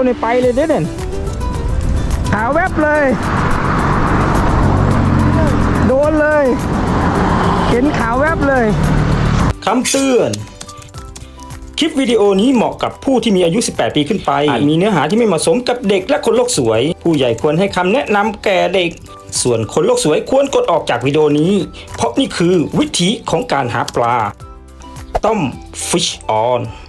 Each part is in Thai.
เดียวเนี่ไปเลยเด้เนี่ยหาแวบเลย โดนเลย เห็นขาวแวบเลยคำเตือนคลิปวิดีโอนี้เหมาะกับผู้ที่มีอายุ 18 ปีขึ้นไป อาจมีเนื้อหาที่ไม่เหมาะสมกับเด็กและคนโลกสวย ผู้ใหญ่ควรให้คำแนะนำแก่เด็ก ส่วนคนโลกสวยควรกดออกจากวิดีโอนี้ เพราะนี่คือวิธีของการหาปลาต้ม fish on อุ้ย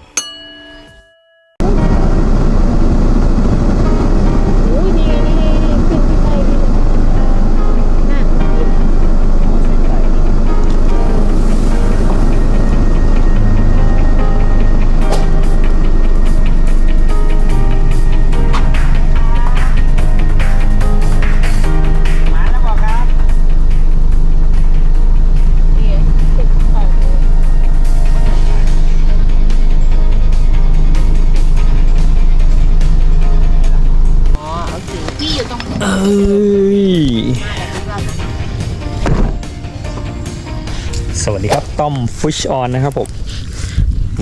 ต้อม Fish On นะครับผม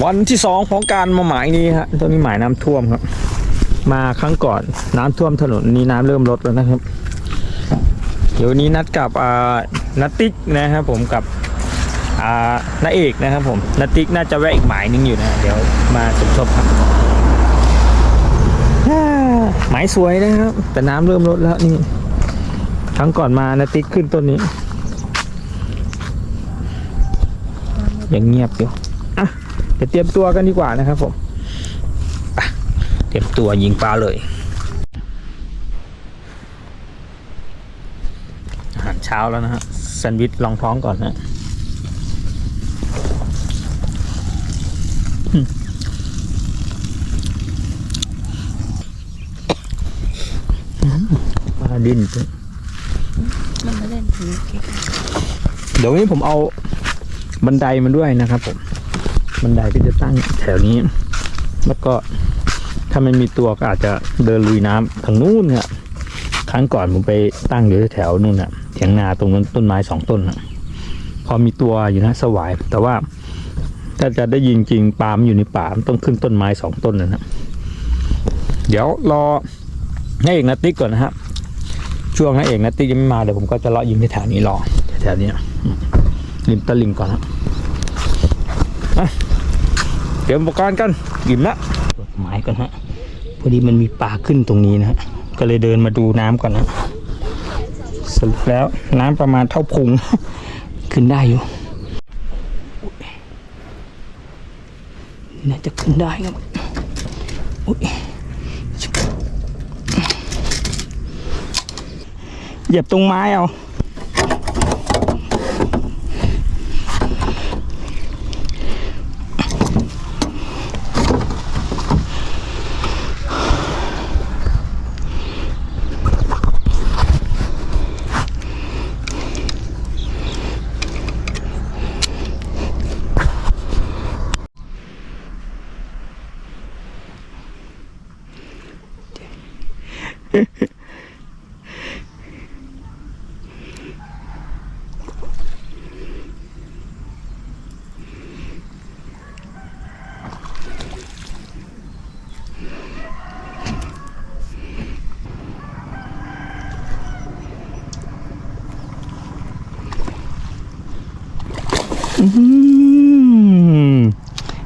วันที่สองของการมาหมายนี้ฮะตอนนี้หมายน้ำท่วมครับ มาครั้งก่อนน้ำท่วมถนนนี้น้ำเริ่มลดแล้วนะครับ เดี๋ยววันนี้นัดกับนัตติ๊กนะครับผมกับอ่านาเอกนะครับผมนัตติ๊กน่าจะแวะอีกหมายนึงอยู่นะเดี๋ยวมาสมทบครับหมายสวยนะครับ แต่น้ำเริ่มลดแล้วนี่ครั้งก่อนมานาติ๊กขึ้นต้นนี้ ยังเงียบอยู่อะเดี๋ยวเตรียมตัวกันดีกว่านะครับผมอะเตรียมตัวยิงปลาเลย อาหารเช้าแล้วนะฮะแซนด์วิชลองท้องก่อนนะอืมปลาดิ้นมันมาเล่นถือเก๊กเดี๋ยววันนี้ผมเอา บันไดมาด้วยนะครับผม บันไดที่จะตั้งแถวนี้ แล้วก็ถ้าไม่มีตัวก็อาจจะเดินลุยน้ำทางนู้นเนี่ยครั้งก่อนผมไปตั้งอยู่แถวนู่นน่ะเถียงนาตรงนั้นต้นไม้สองต้นน่ะ พอมีตัวอยู่นะสวาย แต่ว่าถ้าจะได้ยิงจริงปามอยู่ในป่ามันต้องขึ้นต้นไม้สองต้นนะฮะเดี๋ยวรอให้เอกนัตติ๊กก่อนนะฮะช่วงให้เอกนัตติ๊กยังไม่มาเดี๋ยวผมก็จะเลาะยิงที่แถวนี้รอแถวนี้ ริมตลิ่งก่อนนะอะเตรียมอุปกรณ์กันหยิบละกดหมายก่อนฮะพอดีมันมีปลาขึ้นตรงนี้นะฮะก็เลยเดินมาดูน้ำก่อนนะสรุปแล้วน้ำประมาณเท่าพุงขึ้นได้อยู่น่าจะขึ้นได้ครับอุ๊ยเหยียบตรงไม้เอา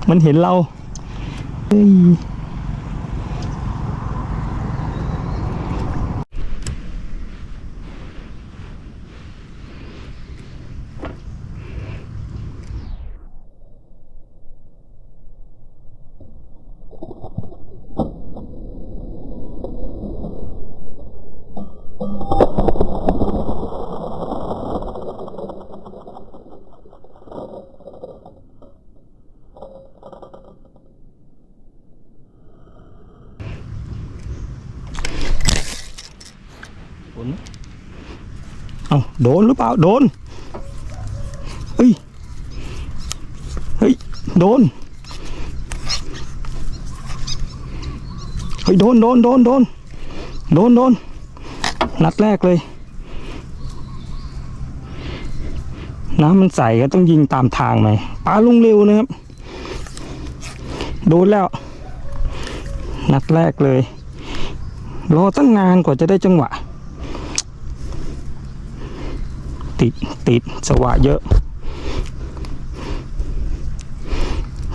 มันเห็นเรา เอาโดนหรือเปล่า โดน เฮ้ย เฮ้ย โดน เฮ้ย โดน โดน โดน โดน โดน โดน นัดแรกเลย น้ำมันใสก็ต้องยิงตามทางไหมปลาลงเร็วนะครับ โดนแล้ว นัดแรกเลย รอตั้งนานกว่าจะได้จังหวะ ติดติดสวะเยอะ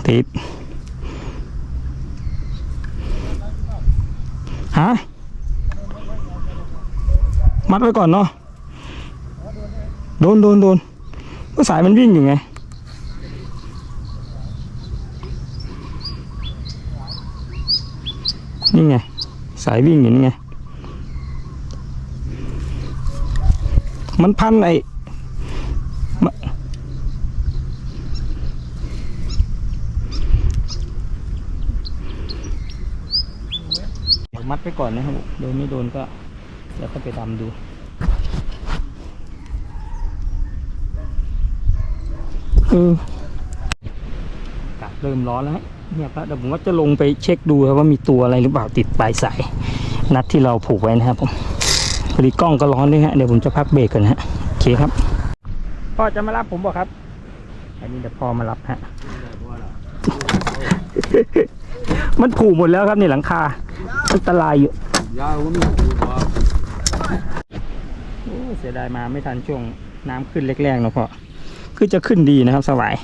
ติด ฮะ มัดไว้ก่อนเนาะ โดนโดนโดนก็สายมันวิ่งอยู่ไงนี่ไง สายวิ่งอยู่นี่ไง มันพันไอมะเดี๋ยว มัดไปก่อนนะครับ โดนไม่โดนก็เดี๋ยวก็ไปดำดูเอออากาศเริ่มร้อนแล้วฮะเนี่ยครับเดี๋ยวผมว่าจะลงไปเช็คดูครับว่ามีตัวอะไรหรือเปล่าติดปลายสายนัดที่เราผูกไว้นะครับผมพอดีกล้องก็ร้อนด้วยฮะเดี๋ยวผมจะพักเบรกกันนะฮะโอเคครับพ่อจะมารับผมบอกครับ อันนี้เดี๋ยวพ่อมารับฮะมันผูกหมดแล้วครับนี่หลังคา อันตรายอยู่ยาวก็มีอยู่บ่โอ้เสียดายมาไม่ทันช่วงน้ำขึ้นแรกๆเนาะพ่อคือจะขึ้นดีนะครับสวาย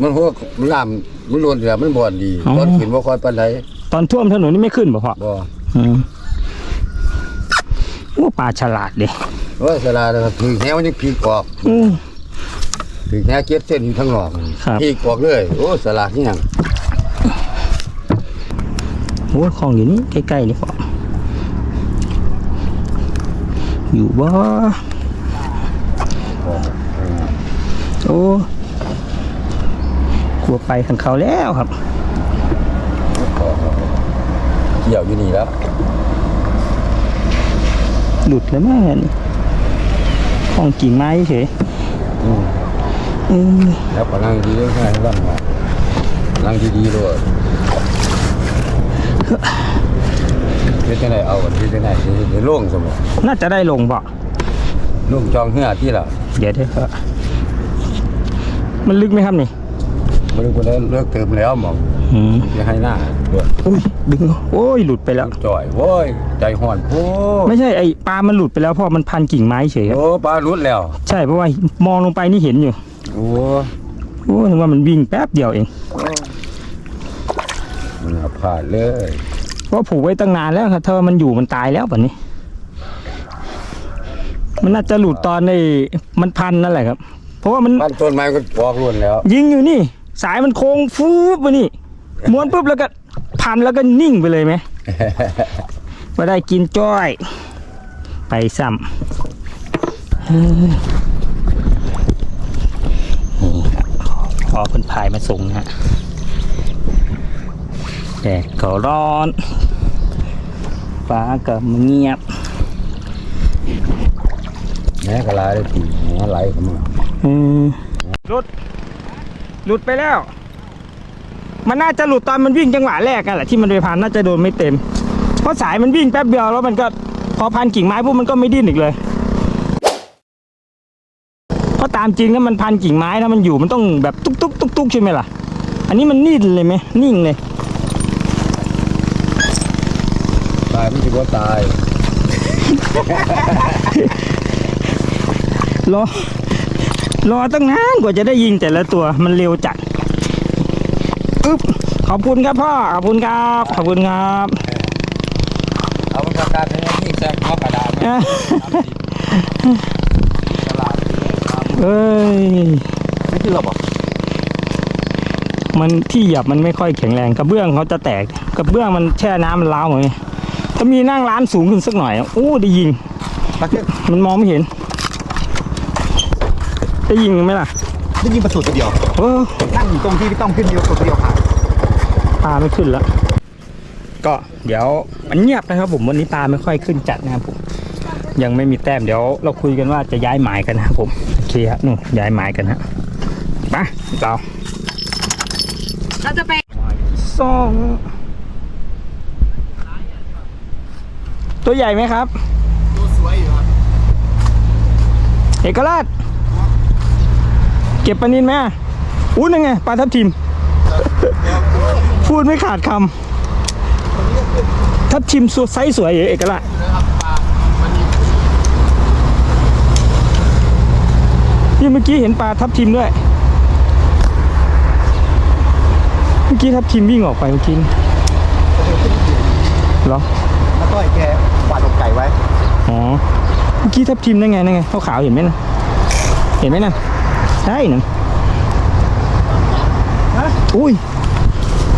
มันหัวมันลามมันโดนเรือมันบ่อนดีอ๋อตอนขึ้นบ่ค่อยปานใดตอนท่วมถนนนี่ไม่ขึ้นบ่พ่อบ่อืมโอ้ปลาฉลาดเด้โอ้ยสลานะครับถึงแนวมันยังพีกออกอืมถึงแนวเจ็ดเส้นอยู่ทั้งหลอกครับพีกออกเลย โอ้สลาดนี่หยัง โอ้ของอยู่นี่ใกล้ๆนี่พ่ออยู่บ่โอ้กลัวไปขังเขาแล้วครับเกี่ยวอยู่นี่แล้วหลุดแล้วแม่นี่ของกิ่งไม้เฉยอืมเออแล้วก็นั่งดีเลยง่ายร่างว่านั่งดีๆด้วย เฮ็ดจังไดเอากันเฮ็ดจังไดเฮ็ดให้โล่งสมองน่าจะได้ลงบ่โล่งจองเหือที่ละเดี๋ยวเดี๋ยวก็มันลึกไหมครับนี่บ่ได้คนได้เลิกเติมแล้วหมองอืมจะให้หน้าด้วยอุ้ยดึงโอ้ยหลุดไปแล้วจ่อยโว้ยใจห่อนโพดไม่ใช่ไอ้ปลามันหลุดไปแล้วเพราะมันพันกิ่งไม้เฉยครับโอ้ปลารุดแล้ว ใช่เพราะว่ามองลงไปนี่เห็นอยู่ โอ้โอ้ถึงว่ามันวิ่งแป๊บเดียวเอง มันเอาพลาดเลยเพราะผูกไว้ตั้งนานแล้วครับถ้ามันอยู่มันตายแล้วแบบนี้ มันน่าจะหลุดตอนในมันพันนั่นแหละครับ เพราะว่ามันบ้านต้นไม้ก็ปอกรุ่นแล้ว ยิงอยู่นี่ สายมันโค้งฟูบมานี่ม้วนปุ๊บแล้วก็พันแล้วก็นิ่งไปเลยไหมมาได้กินจ้อย ไปซ้ำเฮ้ยนี่ครับขอคนพายมาส่งนะฮะ แดดก็ร้อน ฟ้าก็เงียบแม่กะลาได้ตีหัวไหลเข้ามาอืมหลุด หลุดไปแล้ว มันน่าจะหลุดตอนมันวิ่งจังหวะแรกกันแหละที่มันไปพันน่าจะโดนไม่เต็ม เพราะสายมันวิ่งแป๊บเดียวแล้วมันก็พอพันกิ่งไม้ปุ๊บมันก็ไม่ดิ้นอีกเลยเพราะตามจริงถ้ามันพันกิ่งไม้ถ้ามันอยู่มันต้องแบบตุ๊กตุ๊กตุ๊กตุ๊กใช่ไหมล่ะ อันนี้มันนิ่งเลยไหมนิ่งเลย ตาย มันจะว่าตายรอรอตั้งนานกว่าจะได้ยิงแต่ละตัวมันเร็วจัดอึ๊บขอบคุณครับพ่อ ขอบคุณครับ ขอบคุณครับเอามันกระดาษให้นี่แซกเอากระดาษมาตลาดเอ้ยไม่คือเราบอกมันที่เหยียบมันไม่ค่อยแข็งแรงกระเบื้องเขาจะแตกกระเบื้องมันแช่น้ำมันร้าวหมดไง ถ้ามีนั่งร้านสูงขึ้นสักหน่อยโอ้ได้ยิงปักเก็ตมันมองไม่เห็น ได้ยิงไหมล่ะได้ยินประตูตัวเดียวเออนั่งอยู่ตรงที่พี่ต้องขึ้นเดียวตัวเดียวผ่านปลาไม่ขึ้นแล้ว ก็เดี๋ยวมันเงียบนะครับผมวันนี้ปลาไม่ค่อยขึ้นจัดนะครับผมยังไม่มีแต้มเดี๋ยวเราคุยกันว่าจะย้ายหมายกันนะครับผมโอเคครับนู่นย้ายหมายกันฮะไปเราเราจะไปสอง ตัวใหญ่ไหมครับ ตัวสวยอยู่ครับ เอกราช เก็บปลานินไหมอะอู้นั่นไงปลาทับทิม พูดไม่ขาดคำทับทิมสวยไซส์สวยเอกละนี่เมื่อกี้เห็นปลาทับทิมด้วย เมื่อกี้ทับทิมวิ่งออกไปเมื่อกี้เหรอแล้วก็ไอ้แกหวานอกไก่ไว้ อ๋อเมื่อกี้ทับทิมได้ไงได้ไงขาวๆเห็นไหมนะเห็นไหมนะใช่นะอุ้ย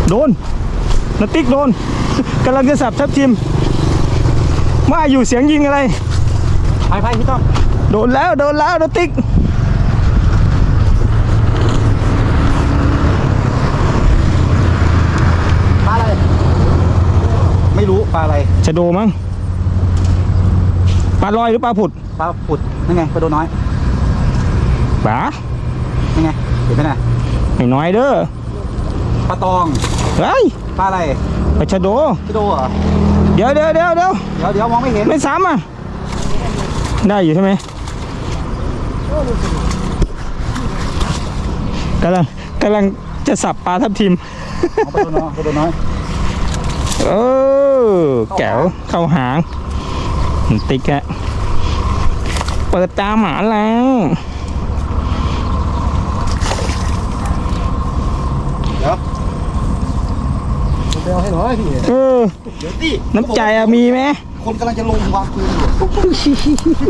โดนนาติ๊กโดนกำลังจะสับทับทิมว่าอยู่เสียงยิงอะไรไปไปพี่ต้องโดนแล้วโดนแล้วนาติ๊กปลาอะไรไม่รู้ปลาอะไรจะโดมั้ง ปลาลอยหรือปลาผุดปลาปุดนั่นไงปลาโดน้อยปลานั่นไงเห็นไหมน่ะไม่น้อยเด้อปลาตองเฮ้ยปลาอะไรปลาชะโดพี่โดเหรอเดี๋ยวเดี๋ยวเดี๋ยวเดี๋ยวเดี๋ยวเดี๋ยวมองไม่เห็นไม่ซ้ำอะได้อยู่ใช่ไหมกำลังกำลังจะสับปลาทับทิมเอาปลาโดน้อยปลาโดน้อยเออแก้วเข้าหาง ติ๊กอะเปิดตาหมาแล้วเดี๋ยวเดี๋ยวให้หน่อยพี่เออเดี๋ยวดิน้ำใจอะมีไหมคนกำลังจะลงวางปืนอยู่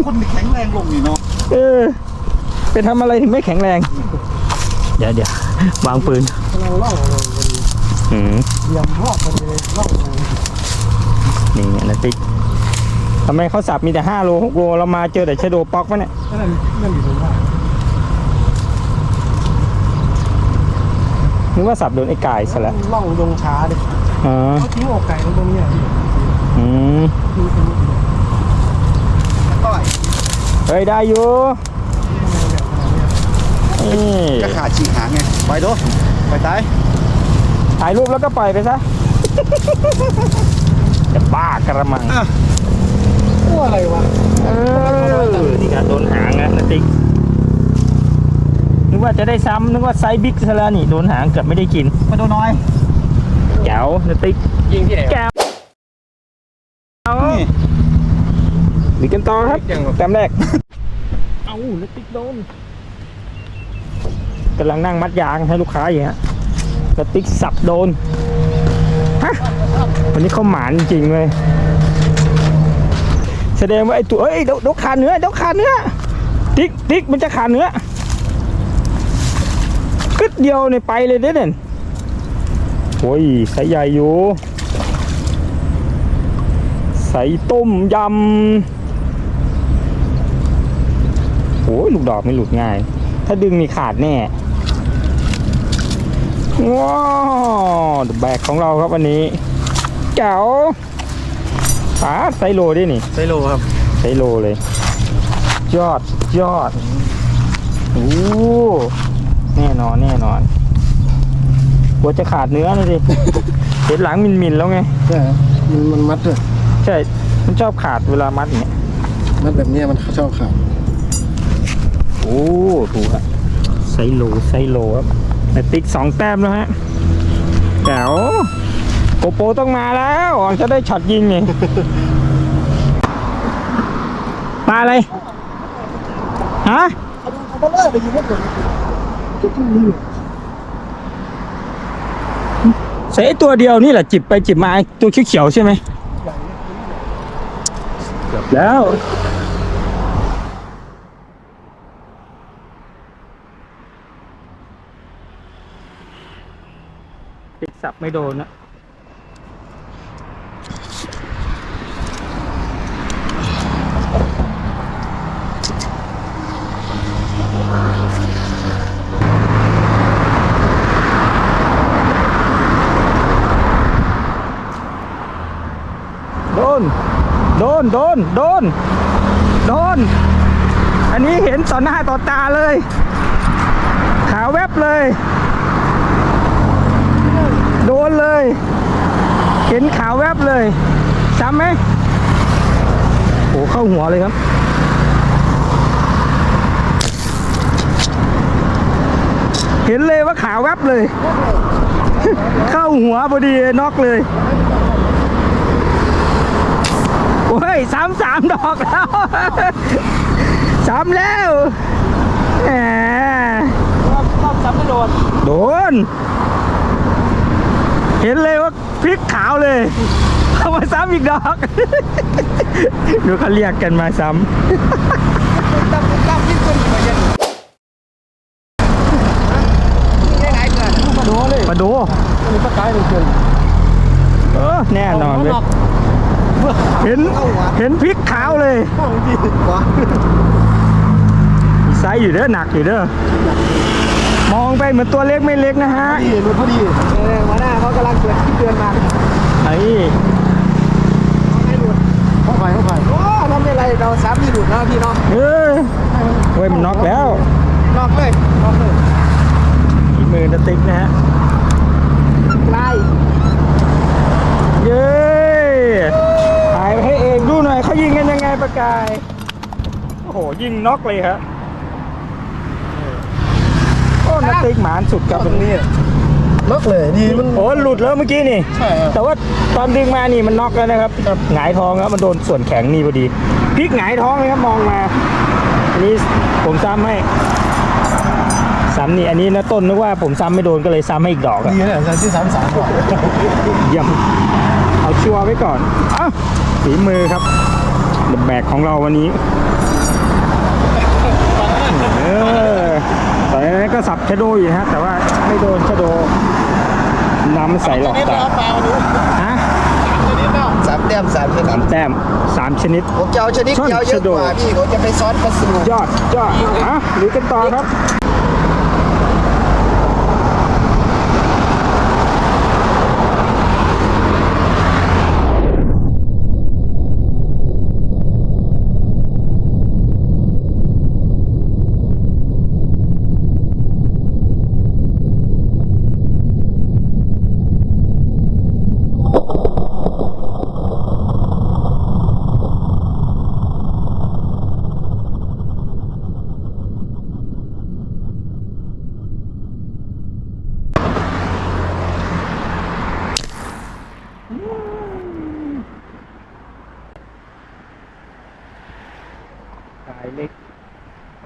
คนแข็งแรงลงนี่เนาะเออไปทำอะไรถึงไม่แข็งแรง เดี๋ยวเดี๋ยววางปืนเราเล่าอืมเตรียมรอบมันเลยเล่านี่ไงนะติ๊ก ทำไมเขาสับมีแต่ห้าโลหกโลเรามาเจอแต่ชะโดป๊อกวะเนี่ยนั่นนั่นอยู่ตรงว่านึกว่าสับโดนไอ้กายซะแล้วล่องลงช้าดิอ๋อเขาทิ้งอกไก่ตรงนี้อะพี่อืมต่อยเฮ้ยได้อยู่นี่จะขาดฉีกหางไงไปดูไปตายถ่ายรูปแล้วก็ปล่อยไปซะจะบ้ากระมัง ตัวอะไรวะเออนี่การโดนหางนะนะติ๊กนึกว่าจะได้ซ้ำนึกว่าไซส์บิ๊กซะแล้วนี่โดนหางเกือบไม่ได้กินไปดูน้อยแก้วนะติ๊กยิงที่ไหนแก้วเอานี่มีกันต่อครับแต้มแรก เอานะติ๊กโดนกำลังนั่งมัดยางให้ลูกค้าอยู่ฮะนะติ๊กสับโดน ฮะ วันนี้เขาหมานจริงๆเลย แสดงว่าไอ้ตัวเอ้ยเดี๋ยวเดี๋ยวขาดเนื้อเดี๋ยวขาดเนื้อ ติ๊กติ๊กมันจะขาดเนื้อกึดเดียวในไปเลยเด้เนี่ยโอ้ยใส่ใหญ่อยู่ใส่ต้มยำโอ้ยลูกดอกไม่หลุดง่าย ถ้าดึงนี่ขาดแน่ ว้าวแบกของเราครับวันนี้เจ๋ว ปาดไซโลด้วยนี่ ไซโลครับ ไซโลเลย ยอดยอดโอ้แน่นอนแน่นอนกลัวจะขาดเนื้อนะสิ เห็นหลังมินมินๆแล้วไง ใช่มันมันมัดด้วยใช่ มันชอบขาดเวลามัดอย่างเงี้ยมัดแบบนี้มันชอบขาดโอ้ถูกอะไซโลไซโลครับแต่ติ๊กสองแต้มแล้วฮะแจ๋ว โกโปต้องมาแล้วจะได้ช็อตยิงไงปลาอะไรฮะเขาเลิกไปยิงไม่เกิดใส่ไอ้ตัวเดียวนี่แหละจิบไปจิบมาตัวเขียวๆใช่ไหมแล้วติดสับไม่โดนนะ โดน โดน โดน โดน โดน อันนี้เห็นต่อหน้าต่อตาเลย ขาวแวบเลย โดนเลย เห็นขาวแวบเลย ซ้ำไหมโอ้เข้าหัวเลยครับ เห็นเลยว่าขาวแวบเลย เข้าหัวพอดีน็อกเลย โอ้ยสามสามดอกแล้วสามแล้วแหมรอบซ้ำไม่โดนโดน เห็นเลยว่าพริกขาวเลยเอามาซ้ำอีกดอก ดูเขาเรียกกันมาซ้ตั้มตั้มที่คนมาเย็นได้หลายเดือนำโดเลย มาดูมันก็กลายเป็นคนเออแน่นอนเลยเห็นเห็นพริกขาวเลยห้องดีกว่ามีไซส์อยู่เด้อหนักอยู่เด้อมองไปเหมือนตัวเล็กไม่เล็กนะฮะดีรถพอดีเออหัวหน้าเขากำลังเกิดที่เตือนมาไอ้ให้หลุดเข้าไปเข้าไปโอ้ทำอะไรเราซ้ำที่หลุดนะพี่น้องเออเว้ยมันน็อกแล้วนอกเลยนอกเลยอีมือนะติ๊กนะฮะ ไล่ เย้ถ่ายไปให้เองดูหน่อยเขายิง กันยังไงประกาย โอ้โห ยิงน็อกเลยครับโอ้นาติ๊กหมานสุดครับตรงนี้ล็อกเลยนี่มันโอ้หลุดแล้วเมื่อกี้นี่ ใช่ครับแต่ว่าตอนดึงมานี่มันน็อกแล้วนะครับหงายท้องแล้วมันโดนส่วนแข็งนี่พอดีพลิกหงายท้องเลยครับมองมาอันนี้ผมซ้ำให้ซ้ำนี่อันนี้นะต้นนึกว่าผมซ้ำไม่โดนก็เลยซ้ำให้อีกดอกอะดีนะที่สามสามก่อนเยี่ยมเอาชัวร์ไว้ก่อนอะฝีมือครับเดอะ แบกของเราวันนี้เออตอนนั้นก็สับชะโดอยู่นะฮะ แต่ว่าไม่โดนชะโดน้ำใส่หลอกตาฮะสามแต้มสามชนิสาดมแต้มสามชนิด ผมจะเอาชนิดเดียวเยอะกว่าพี่ผมจะไปซ้อนปลาสูยอดยอดอะหรือกันต่อครับ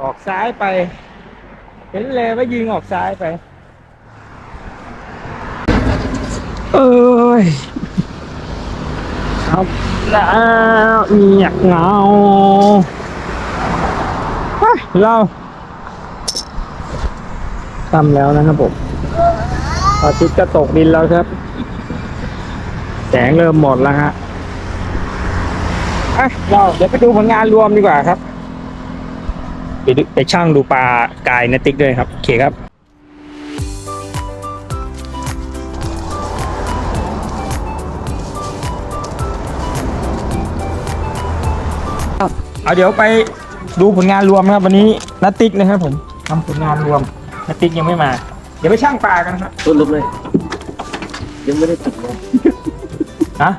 ออกซ้ายไป เห็นเลยว่ายิงออกซ้ายไป เอ้ยครับแล้วเงียบเหงาเฮ้ยเราทำแล้วนะครับผมอาทิตย์ก็ตกดินแล้วครับ แสงเริ่มหมดแล้วฮะอะเราเดี๋ยวไปดูผลงานรวมดีกว่าครับ ไปดูไปช่างดูปลากายนติ๊กด้วยครับ โอเคครับเอาเดี๋ยวไปดูผลงานรวมนะครับ วันนี้นัตติ๊กนะครับผมทำผลงานรวมนัตติ๊กยังไม่มา เดี๋ยวไปช่างปลากันครับต้นลบเลย ยังไม่ได้ติดเลยฮะ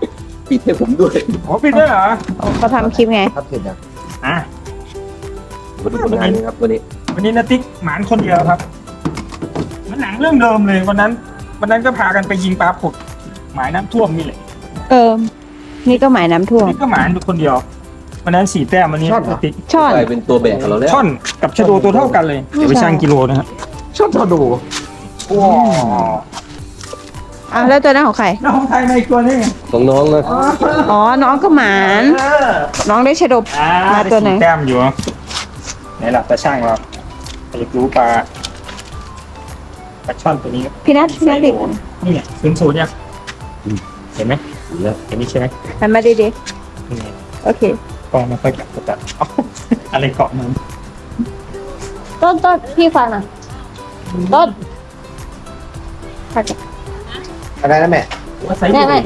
ปิดให้ผมด้วยโอ้ปิดด้วยเหรอเขาทำคลิปไงครับเสร็จยังอะ มาดูผลงานนี้ครับวันนี้วันนี้นาติ๊กหมานคนเดียวครับมันหนังเรื่องเดิมเลยวันนั้น วันนั้นก็พากันไปยิงปลาผุดหมายน้ำท่วมนี่แหละเออ นี่ก็หมายน้ำท่วม นี่ก็หมานอยู่คนเดียววันนั้นสี่แต้มวันนี้นาติ๊กช่อน กลายเป็นตัวแบกกับเราแล้วช่อนกับชะโดตัวเท่ากันเลยเดี๋ยวไปชั่งกิโลนะครับชอบชอบดูว้าวอะแล้วตัวนั้นของใคร แล้วของไทยในอีกตัวนี้ไงของน้องนะอ๋อ น้องก็หมาน เออน้องได้ชะดบ อ่ามาตัวไหนด้สี่แต้มอยู่ ไหนหลับตาช่างเราอยากรู้ปลาปลาช่อนตัวนี้พี่นัทพี่นัทดินี่เนี่ยศูนย์ศูนย์เนี่ยเห็นไหมแล้วเห็นนี่ใช่ไหมหันมาดีนี่ไงๆโอเคกล้องไมาค่อยจับจับเอ้าอะไรเกาะมันต้นต้นพี่ฟังหน่อยต้นฟังหน่อยอะไรนะแม่ว่าไซส์แม่เดียวแม่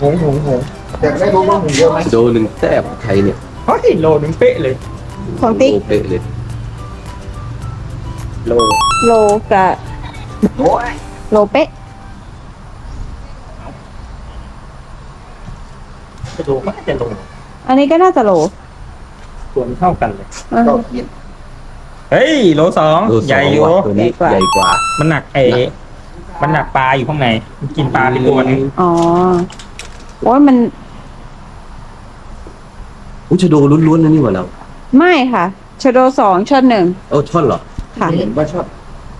หงหงหงอยากได้รู้ว่าหมูเยอะไหมโดหนึ่งแต้มไทยเนี่ยเฮ้ยโลหนึ่งเป๊ะเลย ของติ๊กโเป๊ะเลยโลโลกับโอ้ยโลเป๊ะจะดูก็น่าจะโลอันนี้ก็น่าจะโลส่วนเท่ากันเลยเออ ก็กินเฮ้ยโลสองโลสใหญ่องอยู่ว่ะตัวนี้ใหญ่กว่า ใหญ่กว่า มันหนักเอมันหนักปลาอยู่ข้างในมันกินปลาเป็นตัวนึงอ๋อโอ้ยมัน อุ้ยชะโดล้วนๆนะนี่หว่าแล้ว ไม่ค่ะชโดสองชนหนึ่งเอ้าช่อนเหรอค่ะว่าชอบ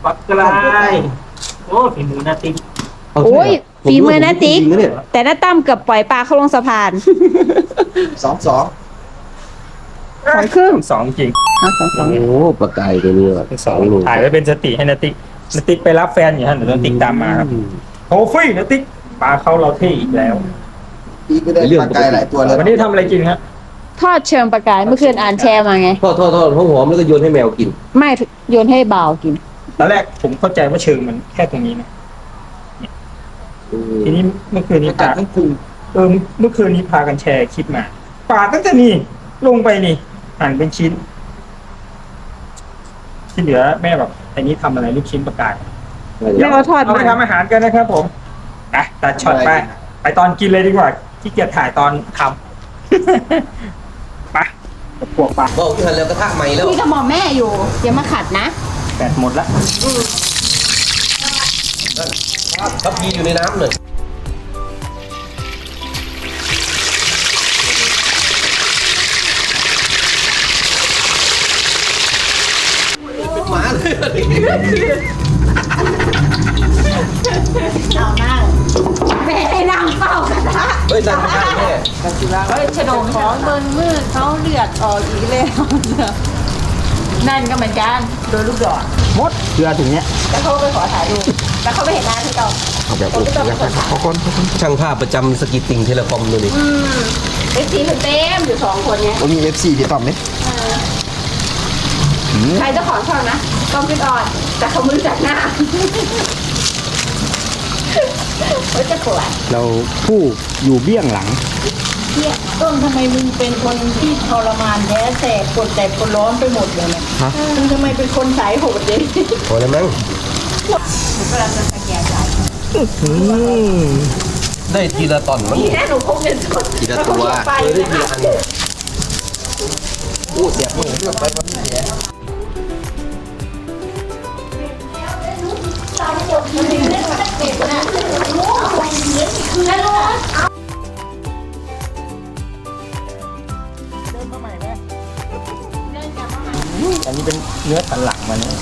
ปักกลายโอ้ฝีมือนาติ๊กเาโอ้ยใช่เหรฝีมือนะติ๊กผมรู้ว่าผมจริงๆนะเนี่ยแต่น้าตั้มเกือบปล่อยปลาเข้าลงสะพาน สองสองสองครึ่ง สองจริงเอาสองสองโอ้ปลากายตัวนี้ว่ะสองโลถ่ายไว้เป็นสติให้นาติ๊กนาติ๊กไปรับแฟนอยู่ฮะเดี๋ยวนาติ๊กตามมาครับโอ้ฟยนาติ๊กปลาเข้าเราเท่อีกแล้วปีก็ได้ปลาไกลหลายตัวเลยวันนี้ทำอะไรกินครับ ทอดเชิงปลากายเมื่อคืนอ่านแชร์มาไง ทอดทอดทอดหอมๆแล้วก็โยนให้แมวกิน ไม่โยนให้บ่าวกิน ตอนแรกผมเข้าใจว่าเชิงมันแค่ตรงนี้นะทีนี้เมื่อคืนนี้กัดปลาทั้งพุงเออเมื่อคืนนี้พากันแชร์คลิปมาปลาตั้งแต่นี่ลงไปนี่หั่นเป็นชิ้น ที่เหลือแม่แบบอันนี้ทำอะไรลูกชิ้นปลากายแม่เอาทอดเอาไปมันทำอาหารกันนะครับ ผมอะตัดช็อตไปไปตอนกินเลยดีกว่าที่เกียจถ่ายตอนทำไปพ วกปลาบอกที่หันแล้วกระทะใหม่แล้วพี่กับอแม่อยู่อย่ามาขัดนะแปดหมดละครับยีอยู่ในน้ำเลย ได้แม่เฮ้ยฉดงของเบินมืดเขาเลือดออกอีกแล้วนั่นก็เหมือนกันโดนลูกดอกหมดเกลือถึงเนี้ยแล้วเขาไปขอถ่ายรูปแล้วเขาไปเห็นหน้าที่เราเอาแบบเขาก็ต้องไปขอถ่ายช่างภาพประจำสกิตติงเทเลคอมเลยนี่อืมไอ้สีถึงเต็มอยู่สองคนเนี้ยผมมีเอฟซีพี่ต้อมไหมใครเจ้าของช่องนะต้องคิดออนแต่เขาไม่รู้จักหน้าเฮ้ยจะปวดเราผู้อยู่เบี้ยงหลัง เนี่ยต้นทำไมมึงเป็นคนที่ทรมานแท้แสบปวดแสบปวดร้อนไปหมดเลยเนี่ยมึงทำไมเป็นคนสายโหดเลยพอแล้วมั้งผมกำลังจะสแกนจ่ายได้ทีละตอนมั้ง นี่นะหนูพกเงินสดทีละตัว ไปเออได้ทีนะละอันโอ้เสียบมือเลือกไปมันเสียอั นนี้เป็นเนื้อสันหลังมันเนี่ย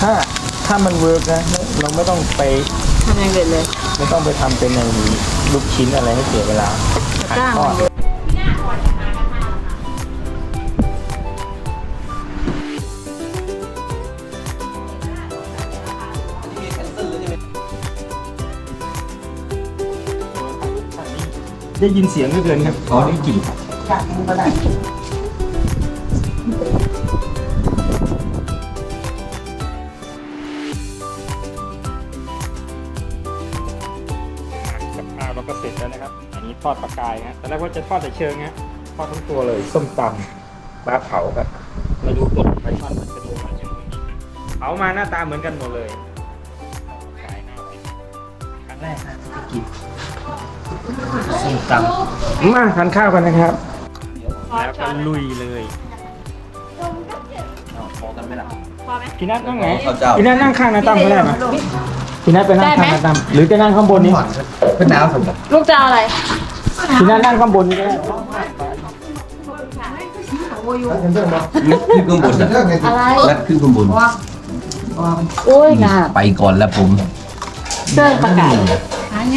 ถ้าถ้ามันเวิร์กนะเราไม่ต้องไปทำอย่างเด็ดเลย ไม่ต้องไปทำเป็นในลูกชิ้นอะไรให้เสียเวลาขายทอดได้ยินเสียงเหลือเกินครับ อ๋อได้กลิ่น กับข้าวเราก็เสร็จแล้วนะครับ อันนี้ทอดปลากายฮะตอนแรกว่าจะทอดแต่เชิงฮะทอดทั้งตัวเลยส้มตำปลาเผาครับมาดูตัวไปทอดมันจะดูมันยังไงเผามาหน้าตาเหมือนกันหมดเลยขายหน้าไว้ครั้งแรกนะที่กินส้มตำมาทานข้าวกันนะครับ แล้วก็ลุยเลยพอกันไหมล่ะพี่นัทนั่งไหนข้าวเจ้าพี่นัทนั่งข้างนาตั้มก็ได้ไหมพี่นัทไปนั่งข้างนาตั้มหรือจะนั่งข้างบนนี้เป็นน้ำสมบัติลูกจะเอาอะไรพี่นัทนั่งข้างบนนี้ก็ได้นัดขึ้นข้างบนนะอะไรนัดขึ้นข้างบนโอ้ยงามไปก่อนแล้วผมเสื้อปลากาย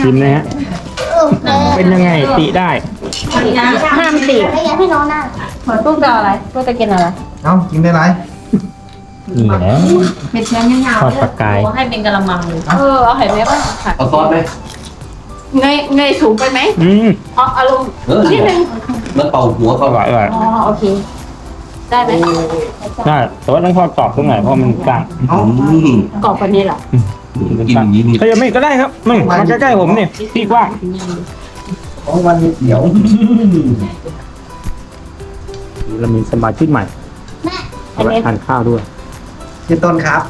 ชิมนะฮะเป็นยังไงติได้ ห้ามติให้น้องนั่งลูกจะเอาอะไรลูกจะกินอะไรเอ้ากินได้ไรนี่แหละเม็ดเชื้อยาวทอดปลากายๆให้เป็นกะละมังเลยเออเอาไข่เม็ดป่ะค่ะเอาซอสไหมเงยเงยสูงไปไหมอืมเอาอารมณ์เออนิดนึงมันเป่าหัวอเขาร่อยอร่อยอ๋อโอเค ได้ไหมได้แต่ว่าต้องทอดกรอบตรงไหนเพราะมันกลางอืมกรอบกว่านี้เหรอกินอย่างนี้นี่ขยับไม่ก็ได้ครับนี่มาใกล้ๆผมนี่พี่กว้าง ของวันนี้เดี๋ยวเรามีสมาชิกใหม่เอาไว้ทานข้าวด้วยพี่ต้นครับ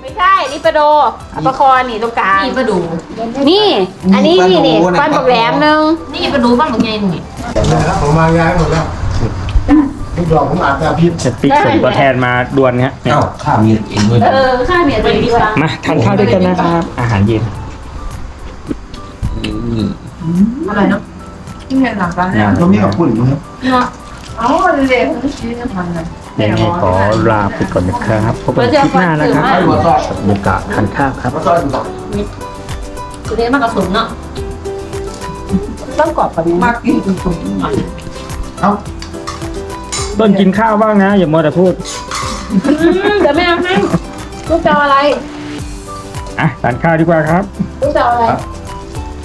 ไม่ใช่นี่ปลาโดเอาปลาคอนี่ตรงกลางนี่ปลาดู นี่ อันนี้นี่นี่ฟันบอกแหลมนึงนี่ปลาดูบ้างหรือไงนี่ผมมาย้ายหมดแล้วลูกดอกผมอาจจะพิษจะปีส่งตัวแทนมาดวลฮะเนี่ยเอ้าข้ามีเองด้วยเออข้าเมียตัวดีกว่ามาทานข้าวด้วยกันนะครับ อาหารเย็น อะไรเนาะที่เห็นหลังกันงานตรงนี้กับคุณนะครับเนาะเอาเร็วๆชี้จะทำไงยังไงขอลาไปก่อนนะครับพบกันคลิปหน้านะครับบรรยากาศทานข้าวครับมาซอยดูต่อคือเรียกมากระสุนเนาะต้องกรอบกว่านี้มากกินตุ่มเอ้าต้นกินข้าวบ้างนะ อย่ามัวแต่พูดเดี๋ยวแม่เอาให้ลูกจะเอาอะไรอะทานข้าวดีกว่าครับลูกจะเอาอะไร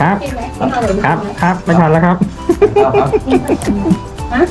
ครับกินไหมกินเอาเลยครับ ครับไม่ทันแล้วครับฮะ